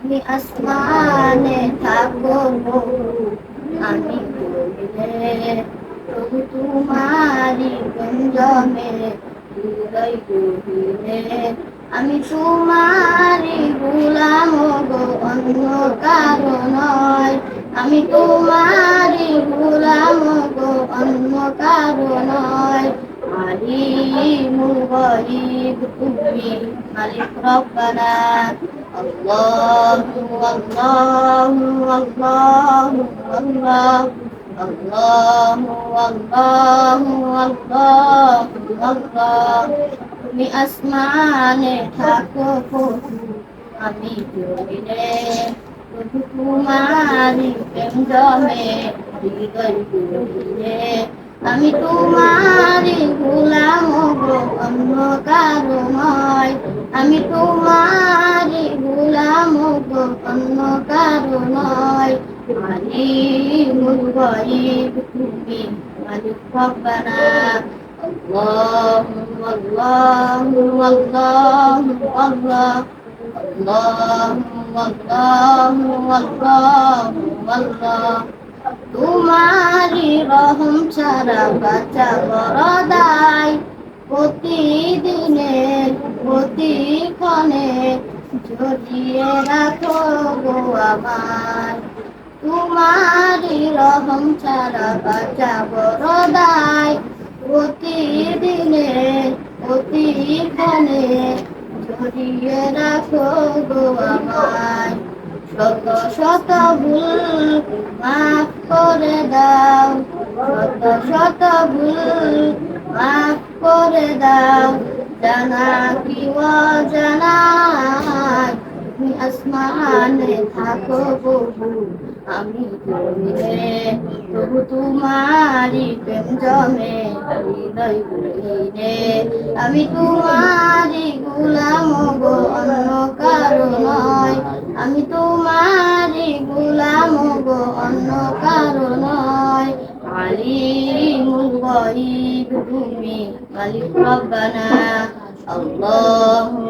তুমি আসমানে থাকো আমি প্রভু তোমারি গঞ্জমে আমি তোমারি গুলাম গো অন্য কারও নয়। আমি তোমারি গুলাম গো অন্য কারও নয়। আলিমুল গরিব তুমি মালিক রব্বানা। তুমি আসমানে থাকো প্রভু আমি তোমারি আমি তোমারি العليم القريب من ربنا اللهم اللهم اللهم الله اللهم اللهم اللهم الله তোমারি রহম ছাড়া বাঁচা বড়দাই প্রতিদিনে প্রতিক্ষণে জড়িয়ে রাখো গো আমার রহম ছাড়া বাঁচা বড় দায় প্রতিদিনে প্রতিক্ষণে জড়িয়ে রাখো গো আমায়। শত শত ভুল মাফ করে দাও, শত শত ভুল মাফ করে দাও। জানা কি অজানা মহান থাকো আমি করিলে প্রভু তোমারি প্রেম জমে, হৃদয় আমি তোমারি গুলাম গো, অন্য কারও নয়। আমি তোমারি গুলাম গো, অন্য কারও নয়। আলিমুল গরিব তুমি মালিক রব্বানা। আল্লাহু